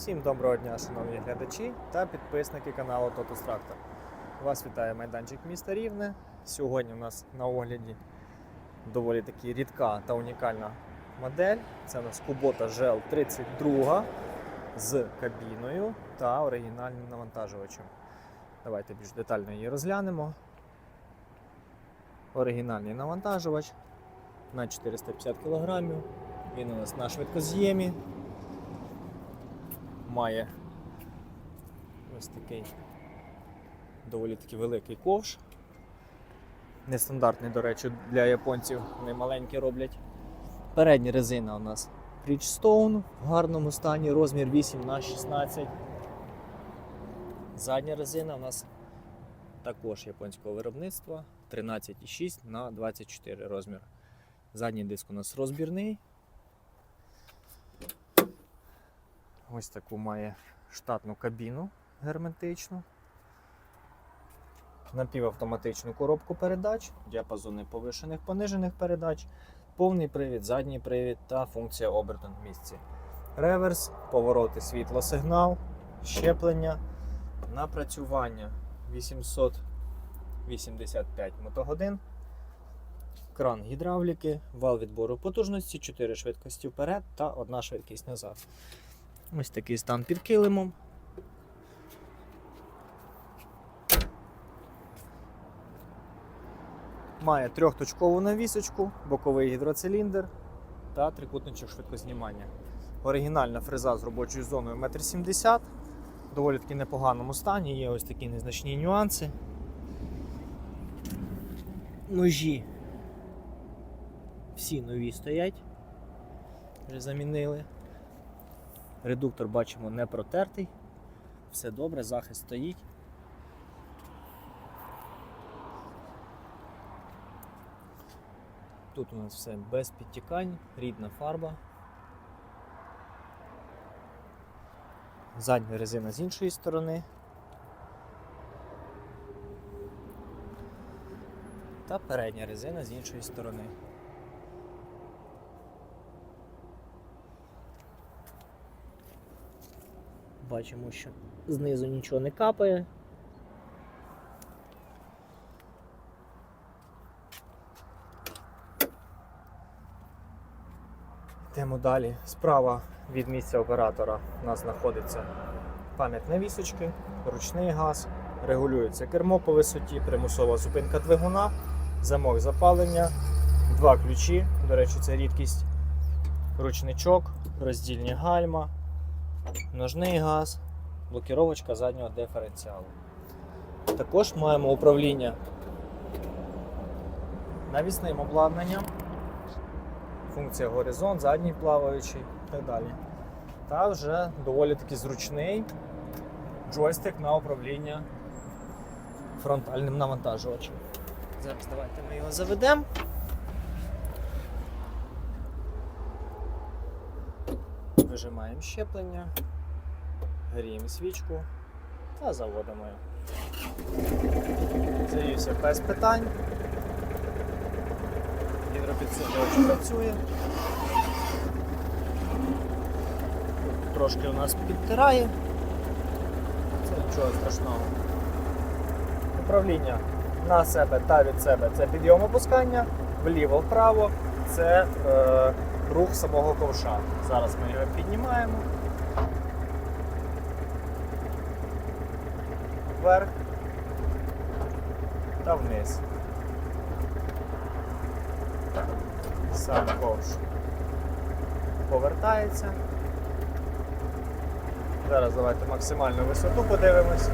Всім доброго дня, шановні глядачі та підписники каналу Totus Tractor. Вас вітає майданчик міста Рівне. Сьогодні у нас на огляді доволі таки рідка та унікальна модель. Це у нас Kubota GL 32 з кабіною та оригінальним навантажувачем. Давайте більш детально її розглянемо. Оригінальний навантажувач на 450 кг. Він у нас на швидкоз'ємі. Має ось такий доволі таки великий ковш. Нестандартний, до речі, для японців вони маленькі роблять. Передня резина у нас Bridgestone в гарному стані, розмір 8 на 16 Задня резина у нас також японського виробництва 13,6 на 24 розмір. Задній диск у нас розбірний. Ось таку має штатну кабіну герметичну. Напівавтоматичну коробку передач, діапазони повишених понижених передач, повний привід, задній привід та функція оберту на місці. Реверс, повороти світло-сигнал, щеплення, напрацювання 885 мотогодин, кран гідравліки, вал відбору потужності, 4 швидкості вперед та 1 швидкість назад. Ось такий стан під килимом. Має трьохточкову навісочку, боковий гідроциліндр та трикутничок швидкознімання. Оригінальна фреза з робочою зоною 1,70 м. Доволі таки непоганому стані, є ось такі незначні нюанси. Ножі всі нові стоять, вже замінили. Редуктор бачимо не протертий. Все добре, захист стоїть. Тут у нас все без підтікань, рідна фарба. Задня резина з іншої сторони. Та передня резина з іншої сторони. Бачимо, що знизу нічого не капає. Йдемо далі. Справа від місця оператора у нас знаходиться пам'ятні вісочки, ручний газ, регулюється кермо по висоті, примусова зупинка двигуна, замок запалення, два ключі. До речі, це рідкість, ручничок, роздільні гальма, ножний газ, блокіровочка заднього диференціалу. Також маємо управління навісним обладнанням, функція горизонт, задній плаваючий і так далі. Та вже доволі таки зручний джойстик на управління фронтальним навантажувачем. Зараз давайте ми його заведемо. Вижимаємо щеплення, гріємо свічку та заводимо. Завівся без питань. Гідропідсилювач працює. Трошки у нас підтирає. Це нічого страшного. Управління на себе та від себе це підйом опускання, вліво-вправо це е, рух самого ковша. Зараз ми його піднімаємо. Вверх та вниз. Сам ковш повертається. Зараз давайте максимальну висоту подивимось.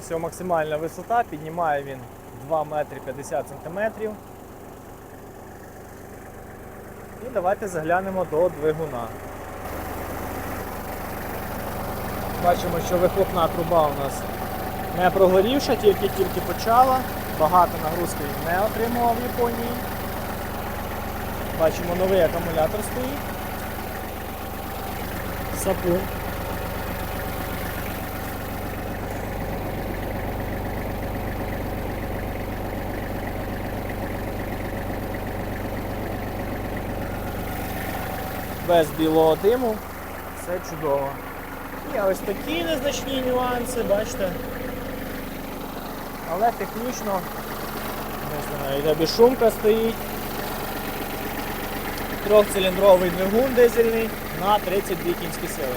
Ось його максимальна висота, піднімає він 2 метри 50 сантиметрів. І давайте заглянемо до двигуна. Бачимо, що вихлопна труба у нас не прогорівша, тільки-тільки почала. Багато нагрузки він не отримував в Японії. Бачимо, новий акумулятор стоїть. Сапун. Без білого диму. Все чудово. Є ось такі незначні нюанси, бачите. Але технічно, не знаю, йде безшумка стоїть. Трьохциліндровий двигун дизельний на 32 кінські сили.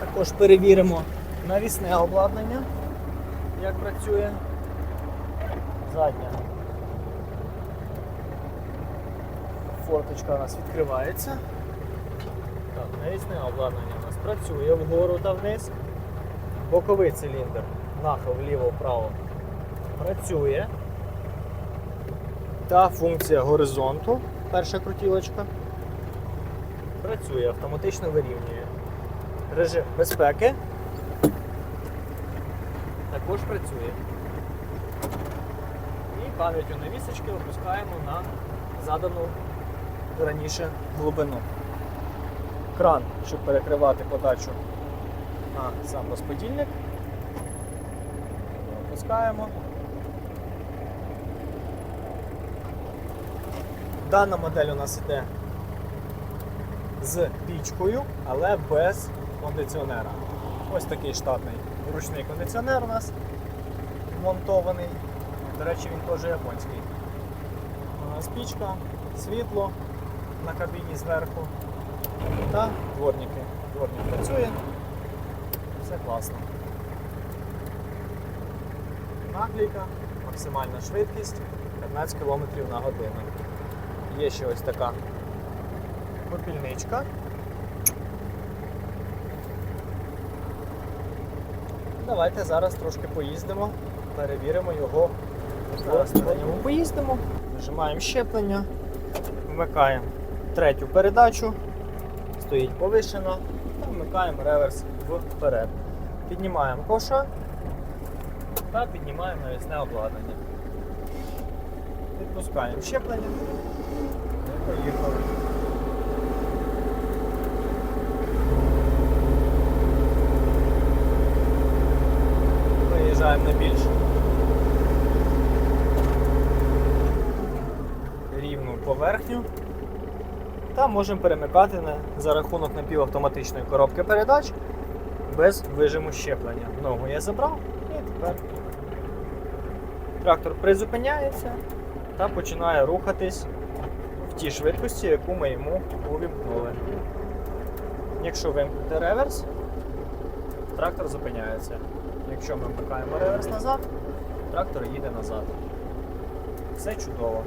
Також перевіримо навісне обладнання, як працює задня. Форточка у нас відкривається. Так, навісне обладнання у нас працює вгору та вниз. Боковий циліндр, нахил вліво-вправо працює. Та функція горизонту, перша крутілочка, працює, автоматично вирівнює. Режим безпеки також працює. І пам'яттю навісочки опускаємо на задану раніше глибину. Кран, щоб перекривати подачу на сам розподільник. Опускаємо. Дана модель у нас йде з пічкою, але без кондиціонера. Ось такий штатний ручний кондиціонер у нас вмонтований. До речі, він теж японський. У нас пічка, світло на кабіні зверху та дворники. Дворник працює. Все класно. Наклейка, максимальна швидкість 15 км на годину. Є ще ось така попільничка. Давайте зараз трошки поїздимо, перевіримо його. Зараз на ньому поїздимо, нажимаємо щеплення, вмикаємо третю передачу, стоїть повишена, та вмикаємо реверс вперед. Піднімаємо коша та піднімаємо навісне обладнання. Відпускаємо щеплення. І поїхали. Виїжджаємо на більш рівну поверхню. Та можемо перемикати на, за рахунок напівавтоматичної коробки передач без вижиму щеплення. Ногу я забрав і тепер трактор призупиняється та починає рухатись в тій швидкості, яку ми йому увімкнули. Якщо вимкнути реверс, трактор зупиняється. Якщо ми вмикаємо реверс назад, трактор їде назад. Все чудово.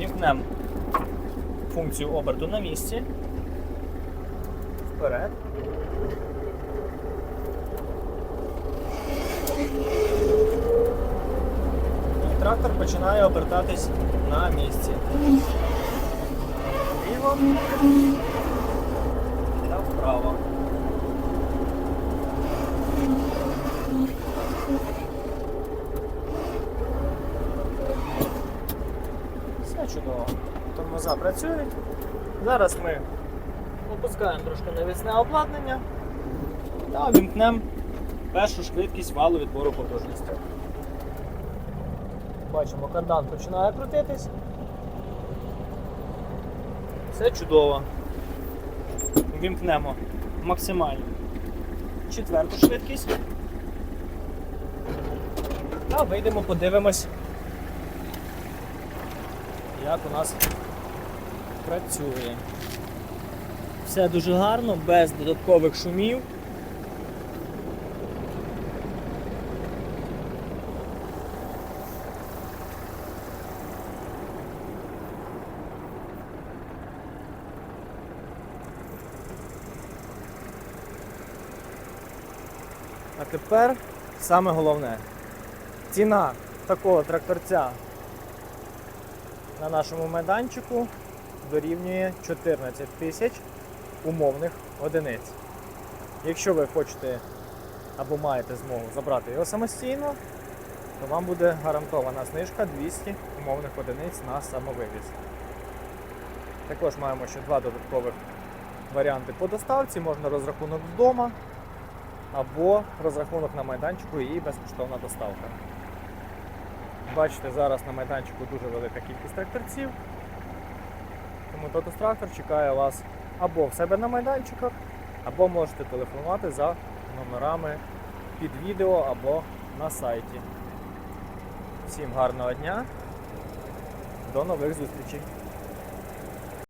Вімкнемо функцію оберту на місці. Вперед. І трактор починає обертатись на місці. Вліво та вправо. Все чудово. Тормоза працюють. Зараз ми опускаємо трошки навісне обладнання та вімкнемо першу швидкість валу відбору потужності. Бачимо, кардан починає крутитись. Все чудово. Вімкнемо максимальну четверту швидкість. Та вийдемо, подивимось, як у нас працює. Все дуже гарно, без додаткових шумів. А тепер саме головне. Ціна такого тракторця на нашому майданчику дорівнює 14 тисяч умовних одиниць. Якщо ви хочете або маєте змогу забрати його самостійно, то вам буде гарантована знижка 200 умовних одиниць на самовивіз. Також маємо ще два додаткових варіанти по доставці, можна розрахунок вдома або розрахунок на майданчику і безкоштовна доставка. Бачите, зараз на майданчику дуже велика кількість тракторців. Тому Тотус Трактор чекає вас або в себе на майданчиках, або можете телефонувати за номерами під відео або на сайті. Всім гарного дня, до нових зустрічей!